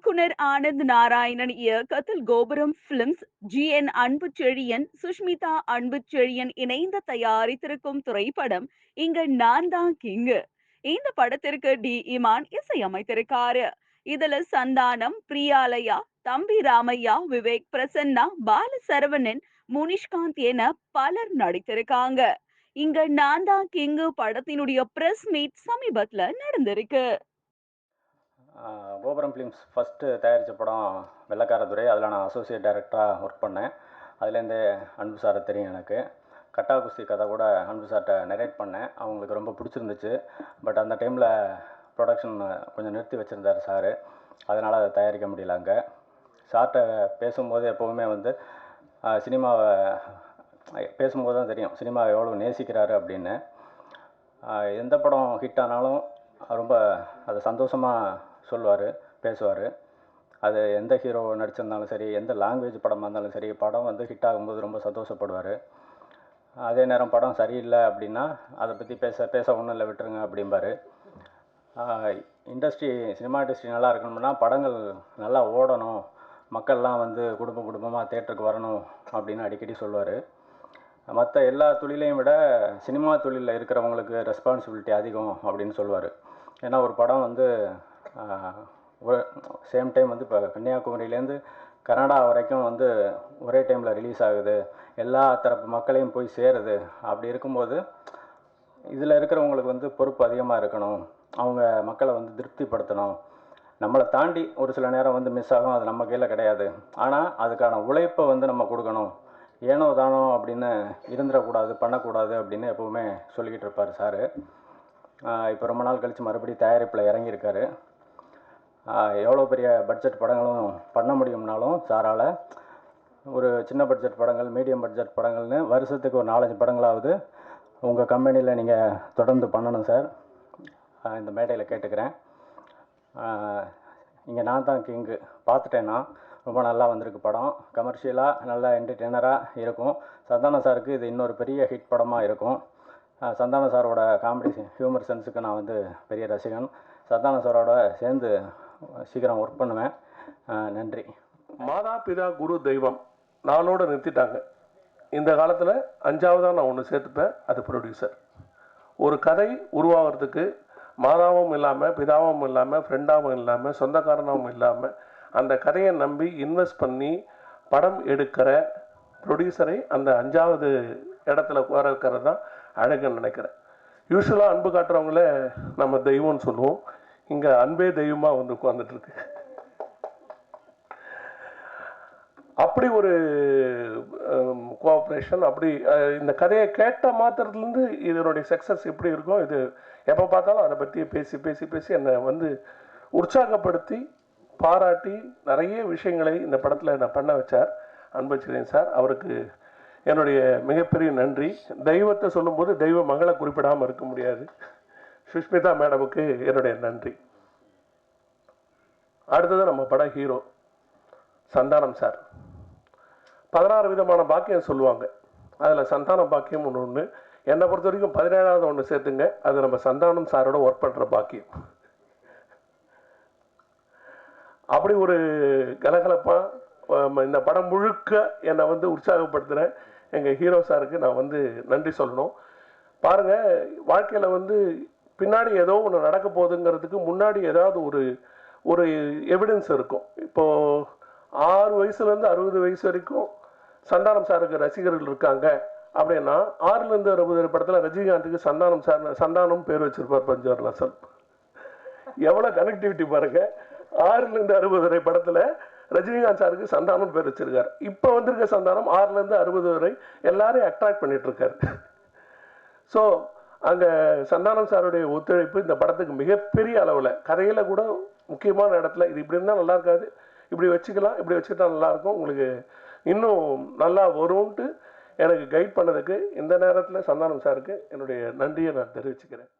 இயக்குனர் ஆனந்த் நாராயணன் இயக்கத்தில் கோபுரம் பிலிம்ஸ் ஜி என் அன்பு செழியன் சுஷ்மிதா அன்பு செழியன் இணைந்து தயாரித்திருக்கும் திரைப்படம் இங்க நான் தான் கிங்கு. இந்த படத்திற்கு டி. இமான் இசையமைத்திருக்காரு. இதுல சந்தானம் பிரியாலயா தம்பி ராமையா விவேக் பிரசன்னா பால சரவணன் முனிஷ்காந்த் என பலர் நடித்திருக்காங்க. இங்க நான் தான் கிங்கு படத்தினுடைய பிரஸ் மீட் சமீபத்துல நடந்திருக்கு. கோபுரம் ஃபிலிம்ஸ் ஃபஸ்ட்டு தயாரித்த படம் வெள்ளக்காரதுரை. அதில் நான் அசோசியேட் டைரக்டராக ஒர்க் பண்ணேன். அதுலேருந்து அன்பு சாரை தெரியும் எனக்கு. கட்டா குஸ்தி கதை கூட அன்பு சார்கிட்ட நரேட் பண்ணேன். அவங்களுக்கு ரொம்ப பிடிச்சிருந்துச்சு. பட் அந்த டைமில் ப்ரொடக்ஷன் கொஞ்சம் நிறுத்தி வச்சுருந்தார் சார் அதனால் அதை தயாரிக்க முடியல அங்கே. சார்கிட்ட பேசும்போது எப்போவுமே வந்து சினிமாவை பேசும்போது தான் தெரியும். சினிமாவை எவ்வளோ நேசிக்கிறாரு அப்படின்னு. எந்த படம் ஹிட் ஆனாலும் ரொம்ப அதை சந்தோஷமாக சொல்லுவார் பேசுவார். அது எந்த ஹீரோ நடிச்சிருந்தாலும் சரி எந்த லாங்குவேஜ் படமாக இருந்தாலும் சரி படம் வந்து ஹிட் ஆகும்போது ரொம்ப சந்தோஷப்படுவார். அதே நேரம் படம் சரியில்லை அப்படின்னா அதை பற்றி பேச பேச ஒன்றும் இல்லை விட்டுருங்க அப்படிம்பாரு. இண்டஸ்ட்ரி சினிமா இண்டஸ்ட்ரி நல்லா இருக்கணும்னா படங்கள் நல்லா ஓடணும். மக்கள்லாம் வந்து குடும்ப குடும்பமாக தேட்டருக்கு வரணும் அப்படின்னு அடிக்கடி சொல்லுவார். மற்ற எல்லா தொழிலையும் விட சினிமா தொழிலில் இருக்கிறவங்களுக்கு ரெஸ்பான்சிபிலிட்டி அதிகம் அப்படின்னு சொல்லுவார். ஏன்னா ஒரு படம் வந்து சேம் டைம் வந்து இப்போ கன்னியாகுமரியிலேருந்து கனடா வரைக்கும் வந்து ஒரே டைமில் ரிலீஸ் ஆகுது. எல்லா தரப்பு மக்களையும் போய் சேருது. அப்படி இருக்கும்போது இதில் இருக்கிறவங்களுக்கு வந்து பொறுப்பு அதிகமாக இருக்கணும். அவங்க மக்களை வந்து திருப்திப்படுத்தணும். நம்மளை தாண்டி ஒரு சில நேரம் வந்து மிஸ் ஆகும். அது நம்ம கையில் கிடையாது. ஆனால் அதுக்கான உழைப்பை வந்து நம்ம கொடுக்கணும். ஏனோ தானோ அப்படின்னு இருந்துடக்கூடாது பண்ணக்கூடாது அப்படின்னு எப்போவுமே சொல்லிக்கிட்டு இருப்பார் சார். இப்போ ரொம்ப நாள் கழித்து மறுபடியும் தயாரிப்பில் இறங்கியிருக்காரு. எவ்வளோ பெரிய பட்ஜெட் படங்களும் பண்ண முடியும்னாலும் சாரால் ஒரு சின்ன பட்ஜெட் படங்கள் மீடியம் பட்ஜெட் படங்கள்னு வருஷத்துக்கு ஒரு நாலஞ்சு படங்களாவது உங்கள் கம்பெனியில் நீங்கள் தொடர்ந்து பண்ணணும் சார் இந்த மேடையில் கேட்டுக்கிறேன். இங்கே நான் தான் கிங்கு பார்த்துட்டேன்னா ரொம்ப நல்லா வந்திருக்கு படம். கமர்ஷியலாக நல்லா என்டர்டெய்னராக இருக்கும். சந்தான சாருக்கு இது இன்னொரு பெரிய ஹிட் படமாக இருக்கும். சந்தான சாரோட காமெடி ஹியூமர் சென்ஸுக்கு நான் வந்து பெரிய ரசிகன். சந்தான சாரோட சேர்ந்து சீக்கிரம் ஒர்க் பண்ணுவேன். நன்றி. மாதா பிதா குரு தெய்வம் நானோட நிறுத்திட்டாங்க. இந்த காலத்தில் அஞ்சாவதாக நான் ஒன்று சேர்த்துப்பேன். அது ப்ரொடியூசர் ஒரு கதை உருவாகிறதுக்கு மாதாவும் இல்லாமல் பிதாவும் இல்லாமல் ஃப்ரெண்டாகவும் இல்லாமல் சொந்தக்காரனாகவும் இல்லாமல் அந்த கதையை நம்பி இன்வெஸ்ட் பண்ணி படம் எடுக்கிற ப்ரொடியூசரை அந்த அஞ்சாவது இடத்துல உட்கார வைக்கிறது தான் அழகுன்னு நினைக்கிறேன். யூஸ்வலாக அன்பு காட்டுறவங்கள நம்ம தெய்வம்னு சொல்லுவோம். இங்கே அன்பே தெய்வமாக வந்து உட்காந்துட்ருக்கு அப்படி ஒரு கோஆப்ரேஷன் அப்படி இந்த கதையை கேட்ட மாத்திரத்துலேருந்து இதனுடைய சக்ஸஸ் எப்படி இருக்கும் இது எப்போ பார்த்தாலும் அதை பற்றி பேசி பேசி பேசி என்னை வந்து உற்சாகப்படுத்தி பாராட்டி நிறைய விஷயங்களை இந்த படத்தில் நான் பண்ண வச்சார். அன்பச்சிரியன் சார் அவருக்கு என்னுடைய மிகப்பெரிய நன்றி. தெய்வத்தை சொல்லும்போது தெய்வ மகளை குறிப்பிடாமல் இருக்க முடியாது. சுஷ்மிதா மேடமுக்கு என்னுடைய நன்றி. அடுத்தது நம்ம பட ஹீரோ சந்தானம் சார். பதினாறு விதமான பாக்கியம் சொல்லுவாங்க. அதில் சந்தான பாக்கியம் ஒன்று ஒன்று என்னை பொறுத்த வரைக்கும் பதினேழாவது ஒன்று சேர்த்துங்க. அது நம்ம சந்தானம் சாரோட ஒர்க் பண்ணுற பாக்கியம். அப்படி ஒரு கலகலப்பாக இந்த படம் முழுக்க என்னை வந்து உற்சாகப்படுத்துகிற எங்கள் ஹீரோ சாருக்கு நான் வந்து நன்றி சொல்லணும். பாருங்கள் வாழ்க்கையில் வந்து பின்னாடி ஏதோ ஒன்று நடக்க போகுதுங்கிறதுக்கு முன்னாடி ஏதாவது ஒரு ஒரு எவிடன்ஸ் இருக்கும். இப்போது ஆறு வயசுலேருந்து அறுபது வயசு வரைக்கும் சந்தானம் சாருக்கு ரசிகர்கள் இருக்காங்க அப்படின்னா ஆறுலேருந்து அறுபது படத்தில் ரஜினிகாந்துக்கு சந்தானம் சார் சந்தானம் பேர் வச்சிருப்பார் பஞ்சவர் நசல் எவ்வளோ கனெக்டிவிட்டி பாருங்க. ஆறுலேருந்து அறுபது வரை படத்தில் ரஜினிகாந்த் சாருக்கு சந்தானம் பேர் வச்சிருக்கார். இப்போ வந்திருக்க சந்தானம் ஆறுலேருந்து அறுபது வரை எல்லாரையும் அட்ராக்ட் பண்ணிட்டு இருக்காரு. ஸோ அங்கே சந்தானம் சாருடைய ஒத்துழைப்பு இந்த படத்துக்கு மிகப்பெரிய அளவில் கதையில் கூட முக்கியமான இடத்துல இது இப்படி இருந்தால் நல்லா இருக்காது இப்படி வச்சுக்கலாம் இப்படி வச்சுக்கிட்டா நல்லாயிருக்கும் உங்களுக்கு இன்னும் நல்லா வரும்ன்ட்டு எனக்கு கைட் பண்ணதுக்கு இந்த நேரத்தில் சந்தானம் சாருக்கு என்னுடைய நன்றியை நான் தெரிவிச்சுக்கிறேன்.